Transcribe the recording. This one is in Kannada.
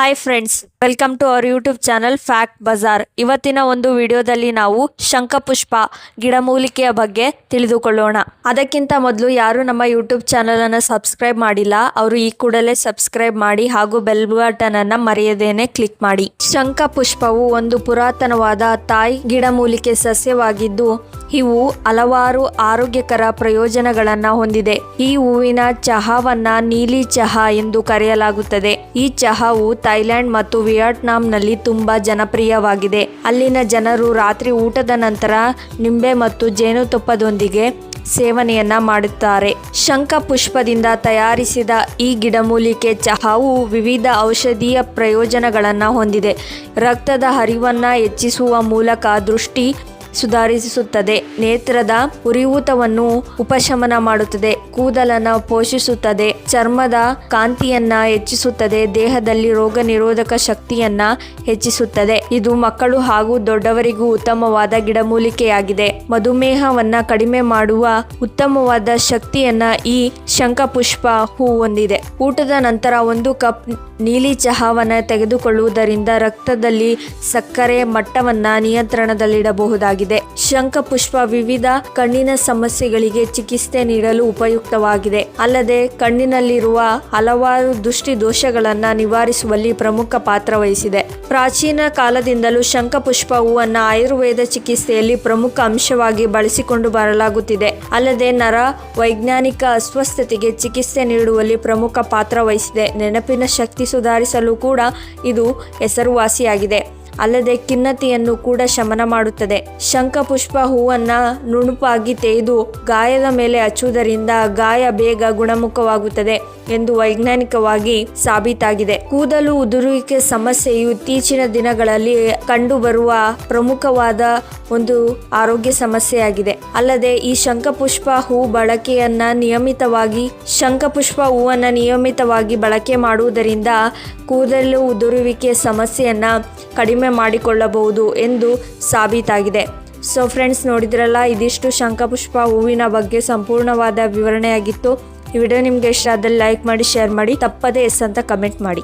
Hi friends welcome to our YouTube channel Fact Bazaar ಇವತ್ತಿನ ಒಂದು ವಿಡಿಯೋದಲ್ಲಿ ನಾವು ಶಂಖಪುಷ್ಪ, ಗಿಡಮೂಲಿಕೆಯ ಬಗ್ಗೆ ತಿಳಿದುಕೊಳ್ಳೋಣ. ಅದಕ್ಕಿಂತ ಮೊದಲು ಯಾರು ನಮ್ಮ ಯೂಟ್ಯೂಬ್ ಚಾನಲ್ ಅನ್ನು ಸಬ್ಸ್ಕ್ರೈಬ್ ಮಾಡಿಲ್ಲ, ಅವರು ಈ ಕೂಡಲೇ ಸಬ್ಸ್ಕ್ರೈಬ್ ಮಾಡಿ ಹಾಗೂ ಬೆಲ್ ಬಟನ್ ಮರೆಯದೇನೆ ಕ್ಲಿಕ್ ಮಾಡಿ. ಶಂಖಪುಷ್ಪವು ಒಂದು ಪುರಾತನವಾದ ತಾಯಿ ಗಿಡಮೂಲಿಕೆ ಸಸ್ಯವಾಗಿದ್ದು ಇವು ಹಲವಾರು ಆರೋಗ್ಯಕರ ಪ್ರಯೋಜನಗಳನ್ನು ಹೊಂದಿದೆ. ಈ ಹೂವಿನ ಚಹಾವನ್ನ ನೀಲಿ ಚಹಾ ಎಂದು ಕರೆಯಲಾಗುತ್ತದೆ. ಈ ಚಹಾವು ಥೈಲ್ಯಾಂಡ್ ಮತ್ತು ವಿಯಟ್ನಾಂನಲ್ಲಿ ತುಂಬಾ ಜನಪ್ರಿಯವಾಗಿದೆ. ಅಲ್ಲಿನ ಜನರು ರಾತ್ರಿ ಊಟದ ನಂತರ ನಿಂಬೆ ಮತ್ತು ಜೇನುತುಪ್ಪದೊಂದಿಗೆ ಸೇವನೆಯನ್ನ ಮಾಡುತ್ತಾರೆ. ಶಂಖ ಪುಷ್ಪದಿಂದ ತಯಾರಿಸಿದ ಈ ಗಿಡಮೂಲಿಕೆ ಚಹಾವು ವಿವಿಧ ಔಷಧೀಯ ಪ್ರಯೋಜನಗಳನ್ನು ಹೊಂದಿದೆ. ರಕ್ತದ ಹರಿವನ್ನ ಹೆಚ್ಚಿಸುವ ಮೂಲಕ ದೃಷ್ಟಿ ಸುಧಾರಿಸುತ್ತದೆ. ನೇತ್ರದ ಉರಿಯೂತವನ್ನು ಉಪಶಮನ ಮಾಡುತ್ತದೆ. ಕೂದಲನ್ನು ಪೋಷಿಸುತ್ತದೆ. ಚರ್ಮದ ಕಾಂತಿಯನ್ನ ಹೆಚ್ಚಿಸುತ್ತದೆ. ದೇಹದಲ್ಲಿ ರೋಗ ನಿರೋಧಕ ಶಕ್ತಿಯನ್ನ ಹೆಚ್ಚಿಸುತ್ತದೆ. ಇದು ಮಕ್ಕಳು ಹಾಗೂ ದೊಡ್ಡವರಿಗೂ ಉತ್ತಮವಾದ ಗಿಡಮೂಲಿಕೆಯಾಗಿದೆ. ಮಧುಮೇಹವನ್ನ ಕಡಿಮೆ ಮಾಡುವ ಉತ್ತಮವಾದ ಶಕ್ತಿಯನ್ನ ಈ ಶಂಖಪುಷ್ಪ ಹೂ ಹೊಂದಿದೆ. ಊಟದ ನಂತರ ಒಂದು ಕಪ್ ನೀಲಿ ಚಹಾವನ್ನು ತೆಗೆದುಕೊಳ್ಳುವುದರಿಂದ ರಕ್ತದಲ್ಲಿ ಸಕ್ಕರೆ ಮಟ್ಟವನ್ನ ನಿಯಂತ್ರಣದಲ್ಲಿಡಬಹುದಾಗಿದೆ. ಶಂಖಪುಷ್ಪ ವಿವಿಧ ಕಣ್ಣಿನ ಸಮಸ್ಯೆಗಳಿಗೆ ಚಿಕಿತ್ಸೆ ನೀಡಲು ಉಪಯುಕ್ತವಾಗಿದೆ. ಅಲ್ಲದೆ, ಕಣ್ಣಿನಲ್ಲಿರುವ ಹಲವಾರು ದೃಷ್ಟಿ ದೋಷಗಳನ್ನ ನಿವಾರಿಸುವಲ್ಲಿ ಪ್ರಮುಖ ಪಾತ್ರ ವಹಿಸಿದೆ. ಪ್ರಾಚೀನ ಕಾಲದಿಂದಲೂ ಶಂಖಪುಷ್ಪ ಹೂವನ್ನು ಆಯುರ್ವೇದ ಚಿಕಿತ್ಸೆಯಲ್ಲಿ ಪ್ರಮುಖ ಅಂಶವಾಗಿ ಬಳಸಿಕೊಂಡು ಬರಲಾಗುತ್ತಿದೆ. ಅಲ್ಲದೆ, ನರ ವೈಜ್ಞಾನಿಕ ಅಸ್ವಸ್ಥತೆಗೆ ಚಿಕಿತ್ಸೆ ನೀಡುವಲ್ಲಿ ಪ್ರಮುಖ ಪಾತ್ರ ವಹಿಸಿದೆ. ನೆನಪಿನ ಶಕ್ತಿ ಸುಧಾರಿಸಲು ಕೂಡ ಇದು ಹೆಸರುವಾಸಿಯಾಗಿದೆ. ಅಲ್ಲದೆ ಖಿನ್ನತೆಯನ್ನು ಕೂಡ ಶಮನ ಮಾಡುತ್ತದೆ. ಶಂಖಪುಷ್ಪ ಹೂವನ್ನ ನುಣುಪಾಗಿ ತೆಗೆದು ಗಾಯದ ಮೇಲೆ ಹಚ್ಚುವುದರಿಂದ ಗಾಯ ಬೇಗ ಗುಣಮುಖವಾಗುತ್ತದೆ ಎಂದು ವೈಜ್ಞಾನಿಕವಾಗಿ ಸಾಬೀತಾಗಿದೆ. ಕೂದಲು ಉದುರುವಿಕೆ ಸಮಸ್ಯೆಯು ಇತ್ತೀಚಿನ ದಿನಗಳಲ್ಲಿ ಕಂಡುಬರುವ ಪ್ರಮುಖವಾದ ಒಂದು ಆರೋಗ್ಯ ಸಮಸ್ಯೆಯಾಗಿದೆ. ಅಲ್ಲದೆ ಈ ಶಂಖಪುಷ್ಪ ಹೂ ಬಳಕೆಯನ್ನ ನಿಯಮಿತವಾಗಿ, ಶಂಖಪುಷ್ಪ ಹೂವನ್ನ ನಿಯಮಿತವಾಗಿ ಬಳಕೆ ಮಾಡುವುದರಿಂದ ಕೂದಲು ಉದುರುವಿಕೆ ಸಮಸ್ಯೆಯನ್ನ ಕಡಿಮೆ ಮಾಡಿಕೊಳ್ಳಬಹುದು ಎಂದು ಸಾಬೀತಾಗಿದೆ. ಸೊ ಫ್ರೆಂಡ್ಸ್ ನೋಡಿದ್ರಲ್ಲ, ಇದಿಷ್ಟು ಶಂಖಪುಷ್ಪ ಹೂವಿನ ಬಗ್ಗೆ ಸಂಪೂರ್ಣವಾದ ವಿವರಣೆಯಾಗಿತ್ತು. ಈ ವಿಡಿಯೋ ನಿಮಗೆ ಇಷ್ಟ ಆದಲ್ಲಿ ಲೈಕ್ ಮಾಡಿ, ಶೇರ್ ಮಾಡಿ, ತಪ್ಪದೇ ಎಸ್ ಅಂತ ಕಮೆಂಟ್ ಮಾಡಿ.